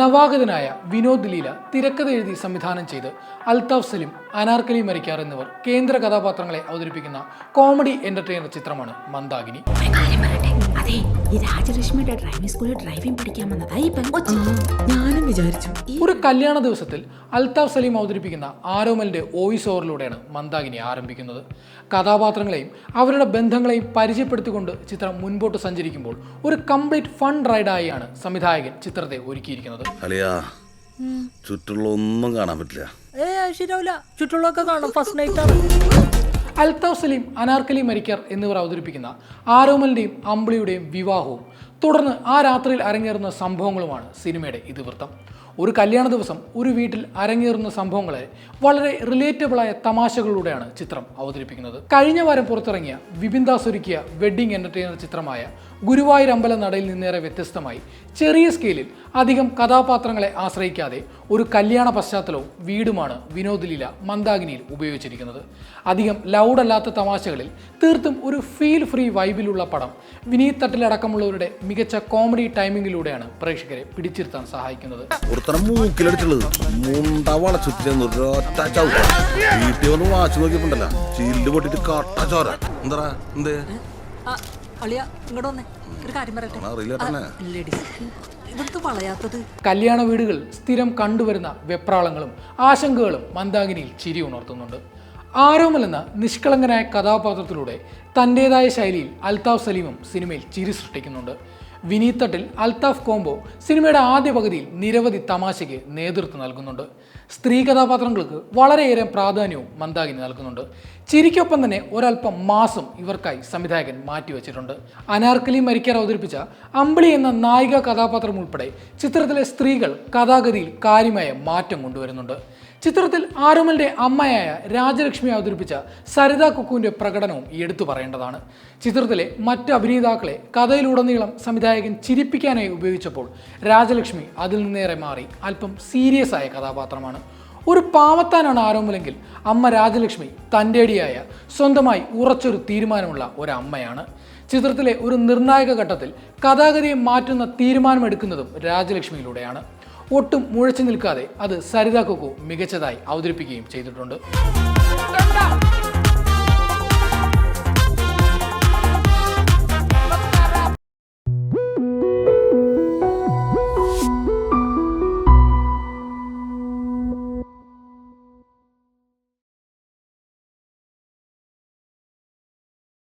നവാഗതനായ വിനോദ് ലീല തിരക്കഥ എഴുതി സംവിധാനം ചെയ്ത് അൽതാഫ് സലിം അനാർക്കലി മരിക്കാർ എന്നിവർ കേന്ദ്ര കഥാപാത്രങ്ങളെ അവതരിപ്പിക്കുന്ന കോമഡി എന്റർടൈനർ ചിത്രമാണ് മന്ദാകിനി. അതെ ഈ രാജലക്ഷ്മിയുടെ ഡ്രൈവിംഗ് സ്കൂളിൽ ഡ്രൈവിംഗ് പഠിക്കാൻ വന്നതായി ഈ പെങ്കൊച്ച് ഞാനും വിചാരിച്ചു. ഒരു കല്യാണ ദിവസത്തിൽ അൽതാഫ് സലീം അവതരിപ്പിക്കുന്ന ആരോമലിന്റെ വോയിസ് ഓവറിലൂടെയാണ് മന്ദാകിനി ആരംഭിക്കുന്നത്. കഥാപാത്രങ്ങളെയും അവരുടെ ബന്ധങ്ങളെയും പരിചയപ്പെടുത്തിക്കൊണ്ട് ചിത്രം മുൻപോട്ട് സഞ്ചരിക്കുമ്പോൾ ഒരു കംപ്ലീറ്റ് ഫൺ റൈഡായാണ് സംവിധായകൻ ചിത്രത്തെ ഒരുക്കിയിരിക്കുന്നത്. അളിയാ ചുറ്റുള്ള ഒന്നും കാണാൻ പറ്റില്ല. ഏ ശരിയാവില്ല. ചുറ്റുള്ളൊക്കെ കാണും ഫസ്റ്റ് നൈറ്റ് ആണ്. അൽതാഫ് സലീം അനാർക്കലി മരിക്കർ എന്നിവർ അവതരിപ്പിക്കുന്ന ആരോമലിന്റെയും അമ്പിളിയുടെയും വിവാഹവും തുടർന്ന് ആ രാത്രിയിൽ അരങ്ങേറുന്ന സംഭവങ്ങളുമാണ് സിനിമയുടെ ഇതിവൃത്തം. ഒരു കല്യാണ ദിവസം ഒരു വീട്ടിൽ അരങ്ങേറുന്ന സംഭവങ്ങളെ വളരെ റിലേറ്റബിളായ തമാശകളിലൂടെയാണ് ചിത്രം അവതരിപ്പിക്കുന്നത്. കഴിഞ്ഞ വാരം പുറത്തിറങ്ങിയ വിപിൻ ഒരുക്കിയ വെഡ്ഡിംഗ് എന്റർടൈനർ ചിത്രമായ ഗുരുവായൂർ അമ്പല നടയിൽ നിന്നേറെ വ്യത്യസ്തമായി ചെറിയ സ്കെയിലിൽ അധികം കഥാപാത്രങ്ങളെ ആശ്രയിക്കാതെ ഒരു കല്യാണ പശ്ചാത്തലവും വീടുമാണ് വിനോദലീല മന്ദാകിനിയിൽ ഉപയോഗിച്ചിരിക്കുന്നത്. അധികം ലൗഡല്ലാത്ത തമാശകളിൽ തീർത്തും ഒരു ഫീൽ ഫ്രീ വൈബിലുള്ള പടം വിനീത് തട്ടിലടക്കമുള്ളവരുടെ മികച്ച കോമഡി ടൈമിങ്ങിലൂടെയാണ് പ്രേക്ഷകരെ പിടിച്ചിരുത്താൻ സഹായിക്കുന്നത്. കല്യാണ വീടുകൾ സ്ഥിരം കണ്ടുവരുന്ന വെപ്രാളങ്ങളും ആശങ്കകളും മന്ദാകിനിയിൽ ചിരി ഉണർത്തുന്നുണ്ട്. ആരോമലെന്ന എന്ന നിഷ്കളങ്കനായ കഥാപാത്രത്തിലൂടെ തന്റെതായ ശൈലിയിൽ അൽതാഫ് സലീമും സിനിമയിൽ ചിരി സൃഷ്ടിക്കുന്നുണ്ട്. വിനീത് തട്ടിൽ അൽതാഫ് കോംബോ സിനിമയുടെ ആദ്യ പകുതിയിൽ നിരവധി തമാശയ്ക്ക് നേതൃത്വം നൽകുന്നുണ്ട്. സ്ത്രീ കഥാപാത്രങ്ങൾക്ക് വളരെയേറെ പ്രാധാന്യവും മന്ദാകിനി നൽകുന്നുണ്ട്. ചിരിക്കൊപ്പം തന്നെ ഒരല്പം മാസം ഇവർക്കായി സംവിധായകൻ മാറ്റിവെച്ചിട്ടുണ്ട്. അനാർക്കലി മരിക്കാർ അവതരിപ്പിച്ച അമ്പിളി എന്ന നായിക കഥാപാത്രം ഉൾപ്പെടെ ചിത്രത്തിലെ സ്ത്രീകൾ കഥാഗതിയിൽ കാര്യമായ മാറ്റം കൊണ്ടുവരുന്നുണ്ട്. ചിത്രത്തിൽ ആരുമലിന്റെ അമ്മയായ രാജലക്ഷ്മി അവതരിപ്പിച്ച സരിത കുക്കുവിന്റെ പ്രകടനവും എടുത്തു പറയേണ്ടതാണ്. ചിത്രത്തിലെ മറ്റ് അഭിനേതാക്കളെ കഥയിലുടനീളം സംവിധായകൻ ചിരിപ്പിക്കാനായി ഉപയോഗിച്ചപ്പോൾ രാജലക്ഷ്മി അതിൽ നിന്നേറെ മാറി. അല്പം സീരിയസ് ആയ കഥാപാത്രമാണ്. ഒരു പാവത്താനാണ് ആരോമില്ലെങ്കിൽ അമ്മ രാജലക്ഷ്മി തന്റെടിയായ സ്വന്തമായി ഉറച്ചൊരു തീരുമാനമുള്ള ഒരമ്മയാണ്. ചിത്രത്തിലെ ഒരു നിർണായക ഘട്ടത്തിൽ കഥാഗതിയെ മാറ്റുന്ന തീരുമാനമെടുക്കുന്നതും രാജലക്ഷ്മിയിലൂടെയാണ്. ഒട്ടും മുഴച്ചു നിൽക്കാതെ അത് സരിത കൊക്കു മികച്ചതായി അവതരിപ്പിക്കുകയും ചെയ്തിട്ടുണ്ട്.